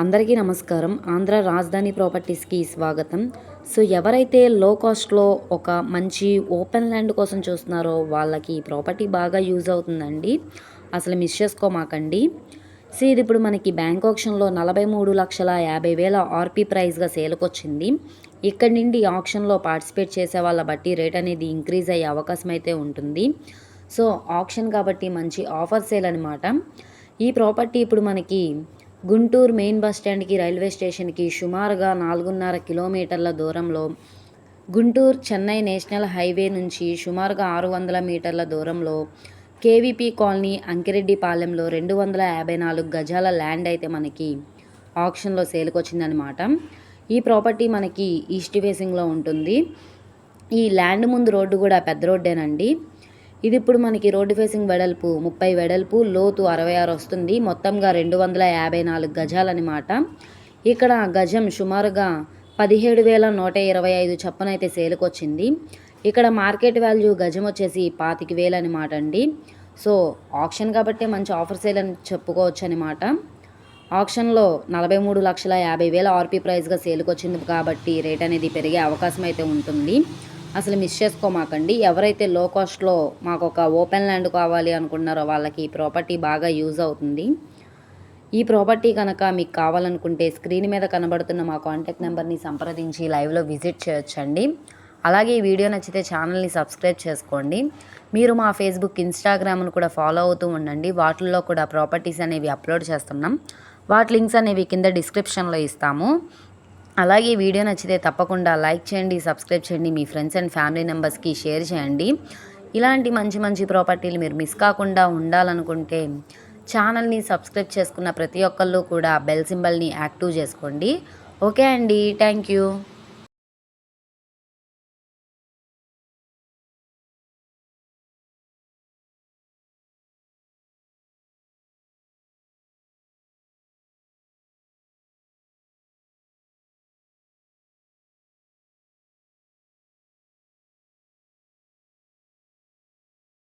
అందరికీ నమస్కారం. ఆంధ్ర రాజధాని ప్రాపర్టీస్కి స్వాగతం. సో ఎవరైతే లో కాస్ట్లో ఒక మంచి ఓపెన్ ల్యాండ్ కోసం చూస్తున్నారో వాళ్ళకి ఈ ప్రాపర్టీ బాగా యూజ్ అవుతుందండి. అసలు మిస్ చేసుకోమాకండి. సో ఇది ఇప్పుడు మనకి బ్యాంక్ ఆప్షన్లో నలభై మూడు లక్షల యాభై వేల ఆర్పీ ప్రైస్గా సేల్కి వచ్చింది ఇక్కడి నుండి ఆప్షన్లో పార్టిసిపేట్ చేసే వాళ్ళ బట్టి రేట్ అనేది ఇంక్రీజ్ అయ్యే అవకాశం అయితే ఉంటుంది. సో ఆప్షన్ కాబట్టి మంచి ఆఫర్ సేల్ అనమాట ఈ ప్రాపర్టీ ఇప్పుడు మనకి గుంటూరు మెయిన్ బస్ స్టాండ్కి రైల్వే స్టేషన్కి సుమారుగా నాలుగున్నర కిలోమీటర్ల దూరంలో గుంటూరు చెన్నై నేషనల్ హైవే నుంచి సుమారుగా ఆరు వందల మీటర్ల దూరంలో కేవీపీ కాలనీ అంకిరెడ్డిపాలెంలో రెండు వందల యాభై నాలుగు గజాల ల్యాండ్ అయితే మనకి ఆప్షన్లో సేలుకొచ్చిందనమాట ఈ ప్రాపర్టీ మనకి ఈస్ట్ ఫేసింగ్లో ఉంటుంది. ఈ ల్యాండ్ ముందు రోడ్డు కూడా పెద్ద రోడ్డేనండి. ఇది ఇప్పుడు మనకి రోడ్డు ఫేసింగ్ వెడల్పు ముప్పై వెడల్పు లోతు అరవై ఆరు వస్తుంది. మొత్తంగా రెండు వందల యాభై నాలుగు గజాలన్నమాట. ఇక్కడ గజం సుమారుగా పదిహేడు వేల నూట ఇరవై ఐదు చప్పనైతే అయితే సేల్కి వచ్చింది ఇక్కడ మార్కెట్ వాల్యూ గజం వచ్చేసి పాతిక వేలు అనమాట అండి. సో ఆప్షన్ కాబట్టి మంచి ఆఫర్ సేల్ అని చెప్పుకోవచ్చు అనమాట ఆప్షన్లో నలభై మూడు లక్షల యాభై వేల ఆర్పీ ప్రైస్గా సేల్కి వచ్చింది కాబట్టి రేట్ అనేది పెరిగే అవకాశం అయితే ఉంటుంది. అసలు మిస్ చేసుకోమాకండి. ఎవరైతే లో కాస్ట్లో మాకు ఒక ఓపెన్ ల్యాండ్ కావాలి అనుకున్నారో వాళ్ళకి ఈ ప్రాపర్టీ బాగా యూజ్ అవుతుంది. ఈ ప్రాపర్టీ కనుక మీకు కావాలనుకుంటే స్క్రీన్ మీద కనబడుతున్న మా కాంటాక్ట్ నెంబర్ని సంప్రదించి లైవ్లో విజిట్ చేయొచ్చండి. అలాగే ఈ వీడియో నచ్చితే ఛానల్ని సబ్స్క్రైబ్ చేసుకోండి. మీరు మా ఫేస్బుక్ ఇన్స్టాగ్రామ్ను కూడా ఫాలో అవుతూ ఉండండి. వాటిల్లో కూడా ప్రాపర్టీస్ అనేవి అప్లోడ్ చేస్తున్నాం. వాటి లింక్స్ అనేవి కింద డిస్క్రిప్షన్లో ఇస్తాము. అలాగే వీడియో నచ్చితే తప్పకుండా లైక్ చేయండి సబ్స్క్రైబ్ చేయండి మీ ఫ్రెండ్స్ అండ్ ఫ్యామిలీ మెంబర్స్కి షేర్ చేయండి. ఇలాంటి మంచి మంచి ప్రాపర్టీలు మీరు మిస్ కాకుండా ఉండాలనుకుంటే ఛానల్ని సబ్స్క్రైబ్ చేసుకున్న ప్రతి ఒక్కళ్ళు కూడా బెల్ సింబల్ని యాక్టివ్ చేసుకోండి. ఓకే అండి థ్యాంక్ యూ.